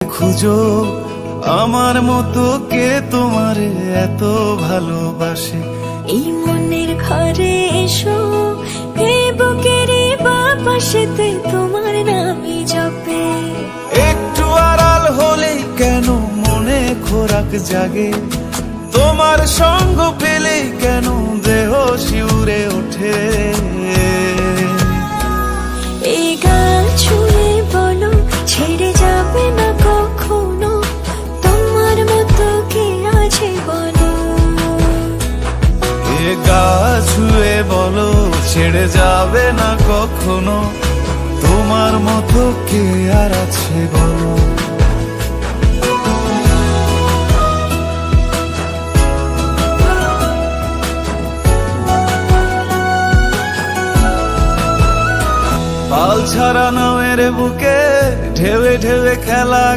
খুঁজো আমার মতো কে তোমার এত ভালোবাসে? এই মনের ঘরে এসো এই বুকের বাপাশেতে তোমার নামই জপে। একটু আড়াল হলেই কেন মনে খোরাক জাগে? তোমার সঙ্গ পেলেই গা ছুঁয়ে বলো, ছেড়ে যাবে না কখনো? তোমার মতো কে আর আছে বলো? পাল ছাড়া নামের বুকে ঢেবে ঢেবে খেলা